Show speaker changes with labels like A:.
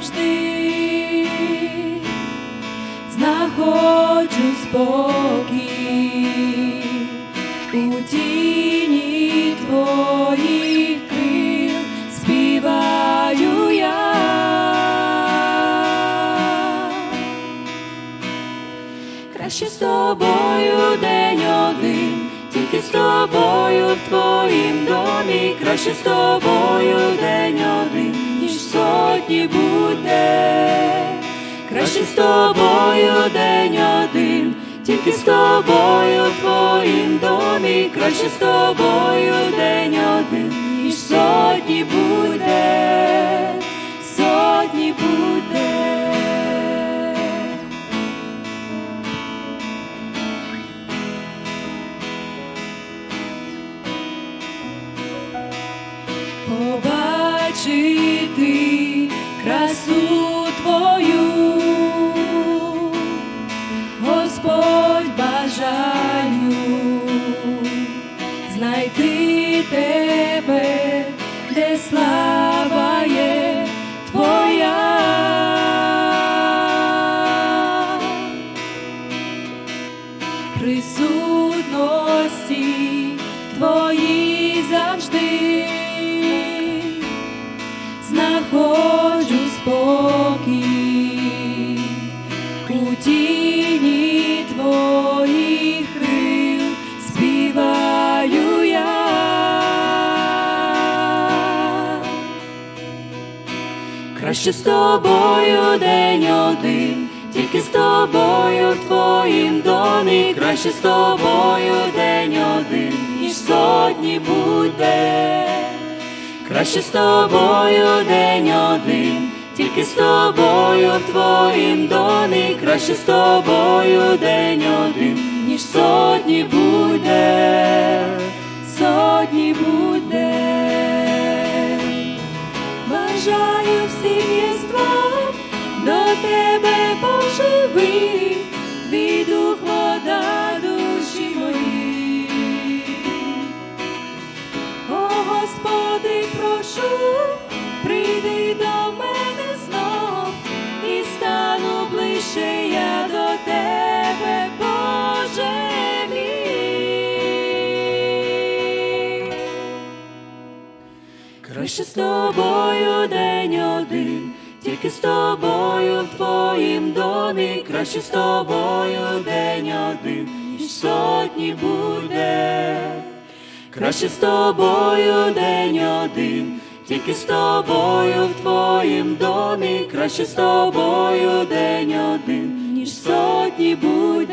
A: завжди знаходжу спокій у тіні твоїх крил співаю я, краще з тобою день один. Тільки з тобою в твоїм домі, краще з тобою день один сотні буде, краще з тобою день один, тільки з тобою в твоїм домі, краще з тобою день бажаю знайти тебе, де слава є твоя. Присутності твої завжди знаходжу спокій Краще з тобою день один, тільки з тобою в твоїм домі, краще з тобою день один, ніж сотні буде. Краще з тобою день один, тільки з тобою в твоїм домі, краще з тобою день один, ніж сотні буде, тебе поживи, твій дух вода душі мої. О, Господи, прошу, прийди до мене знов і стану ближче я до тебе, Боже мій. Краще з тобою день один, тільки з тобою в твоїм домі, краще з тобою день один, ніж сотні буде. Краще з тобою день один, тільки з тобою в твоїм домі, краще з тобою день один, ніж сотні буде.